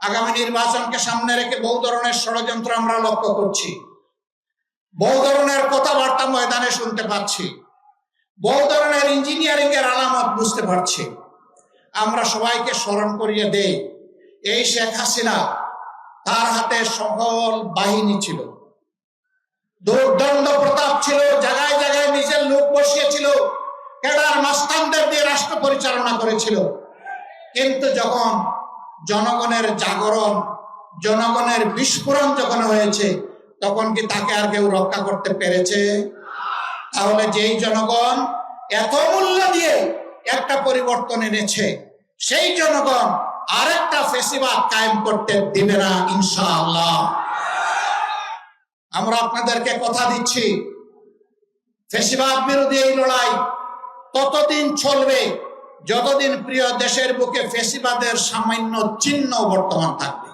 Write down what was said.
আগামী নির্বাচনকে সামনে রেখে বহু ধরনের ষড়যন্ত্র আমরা লক্ষ্য করছি। বহু ধরনের কথাবার্তা ময়দানে শুনতে পাচ্ছি। বহু ধরনের ইঞ্জিনিয়ারিং এর আলামত বুঝতে পারছি। আমরা সবাইকে স্মরণ করিয়ে দেই, এই শেখ হাসিনা তার হাতে সকল বাহিনী ছিল। দুর্দণ্ড প্রতাপ ছিল, জায়গায় জায়গায় নিজের লোক বসিয়েছিল, কেডার মাস্তানদের দিয়ে রাষ্ট্র পরিচালনা করেছিল। কিন্তু যখন জনগণের জাগরণ, জনগণের বিস্ফোরণ যখন হয়েছে, তখন কি তাকে আর কেউ রক্ষা করতে পেরেছে? তাহলে যেই জনগণ এত মূল্য দিয়ে একটা পরিবর্তন এনেছে, সেই জনগণ আরেকটা ফেসিবাদ কায়েম করতে দিবে না, ইনশাআল্লাহ। আমরা আপনাদেরকে কথা দিচ্ছি, ফেসিবাদ বিরোধী এই লড়াই ততদিন চলবে? যতদিন প্রিয় দেশের বুকে ফেসিবাদের সামান্য চিহ্ন বর্তমান থাকবে